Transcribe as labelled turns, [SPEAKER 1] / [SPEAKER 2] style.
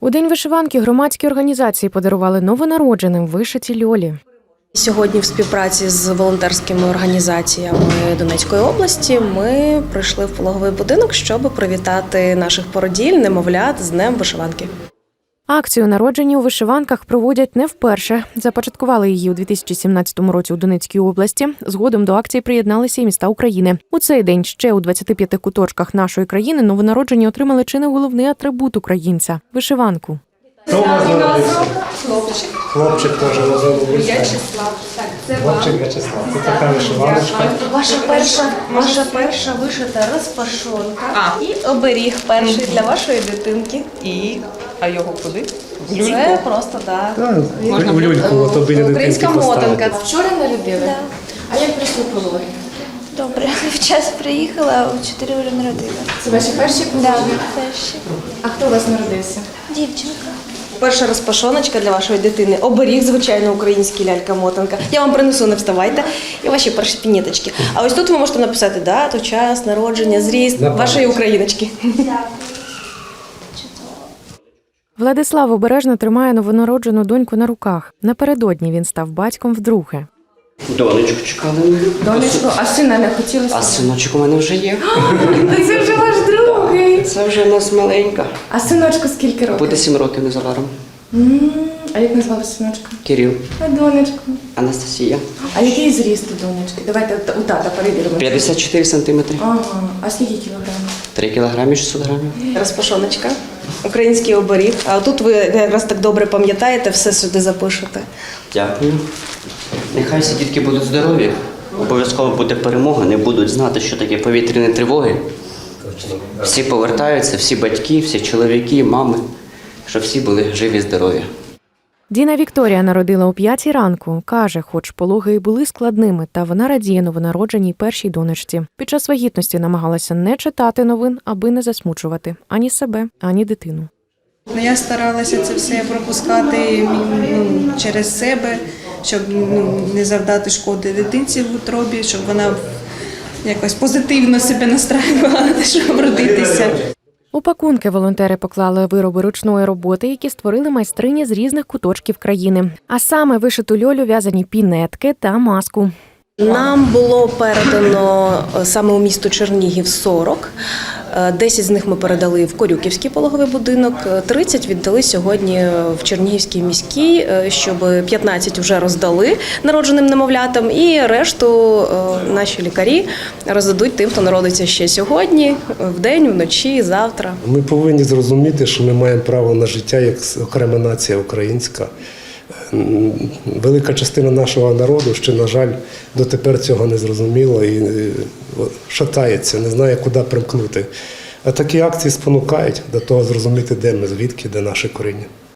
[SPEAKER 1] У день вишиванки громадські організації подарували новонародженим вишиті льолі.
[SPEAKER 2] Сьогодні в співпраці з волонтерськими організаціями Донецької області ми прийшли в пологовий будинок, щоб привітати наших породіль, немовлят з Днем вишиванки.
[SPEAKER 1] Акцію народжені у вишиванках проводять не вперше. Започаткували її у 2017 році у Донецькій області. Згодом до акції приєдналися і міста України. У цей день ще у 25 куточках нашої країни новонароджені отримали чи не головний атрибут українця вишиванку.
[SPEAKER 3] Хто вас? Хлопчик. Хлопчик теж Вячеслав. Так, це Хлопчик Вячеслав. Це така вишиваночка.
[SPEAKER 2] Ваша перша, ваша перша вишита розпашонка і оберіг перший для вашої дитинки.
[SPEAKER 4] І а його куди?
[SPEAKER 2] Це просто так.
[SPEAKER 3] Та, У люльку, ото біля дитинки
[SPEAKER 2] Українська
[SPEAKER 3] поставити.
[SPEAKER 2] мотанка.
[SPEAKER 1] Вчора народили. А як прийшли пологи?
[SPEAKER 5] Добре, в час приїхала, у 4 вже народила.
[SPEAKER 1] Це ваші перші
[SPEAKER 5] Да, перші.
[SPEAKER 1] А хто у вас народився?
[SPEAKER 5] Дівчинка.
[SPEAKER 2] Перша розпашоночка для вашої дитини. Оберіг, звичайно, український лялька-мотанка. Я вам принесу, не вставайте. І ваші перші пініточки. А ось тут ви можете написати дату, час, народження, зріст
[SPEAKER 3] На
[SPEAKER 2] вашої україночки.
[SPEAKER 1] Владислав обережно тримає новонароджену доньку на руках. Напередодні він став батьком вдруге.
[SPEAKER 6] Донечку чекали ми.
[SPEAKER 1] Донечко, а сина не хотілося?
[SPEAKER 6] А синочок у мене вже є.
[SPEAKER 1] Це вже ваш другий.
[SPEAKER 6] Це вже в нас маленька.
[SPEAKER 1] А синочку скільки років?
[SPEAKER 6] Буде сім років незабаром.
[SPEAKER 1] А як назвали синочка?
[SPEAKER 6] Кирил,
[SPEAKER 1] А донечку.
[SPEAKER 6] Анастасія.
[SPEAKER 1] А який зріст у донечки? Давайте у тата перевіримо.
[SPEAKER 6] 54 сантиметри.
[SPEAKER 1] Ага. А скільки кілограмів?
[SPEAKER 6] 3 кілограми 600 грамів.
[SPEAKER 2] Розпашоночка, український оберіг. А тут ви якраз так добре пам'ятаєте, все сюди запишете.
[SPEAKER 6] Дякую. Нехай всі дітки будуть здорові. Обов'язково буде перемога, не будуть знати, що таке повітряні тривоги. Всі повертаються, всі батьки, всі чоловіки, мами, щоб всі були живі, здорові.
[SPEAKER 1] Діна Вікторія народила о п'ятій ранку. Каже, хоч пологи і були складними, та вона радіє новонародженій першій донечці. Під час вагітності намагалася не читати новин, аби не засмучувати ані себе, ані дитину.
[SPEAKER 7] Ну, Я старалася це все пропускати ну, через себе, щоб ну, не завдати шкоди дитинці в утробі, щоб вона якось позитивно себе настраювала щоб родитися.
[SPEAKER 1] У пакунки волонтери поклали вироби ручної роботи, які створили майстрині з різних куточків країни. А саме вишиту льолю в'язані пінетки та маску.
[SPEAKER 2] Нам було передано е, саме у місто Чернігів 40. Е, 10 з них ми передали в Корюківський пологовий будинок, е, 30 віддали сьогодні в Чернігівський міський, е, щоб 15 вже роздали народженим немовлятам, і решту е, наші лікарі роздадуть тим, хто народиться ще сьогодні, вдень, вночі, завтра.
[SPEAKER 3] Ми повинні зрозуміти, що ми маємо право на життя як окрема нація українська. Велика частина нашого народу ще, на жаль, дотепер цього не зрозуміла і е, шатається, не знає, куди примкнути. А такі акції спонукають до того зрозуміти, де ми, звідки, де наше коріння.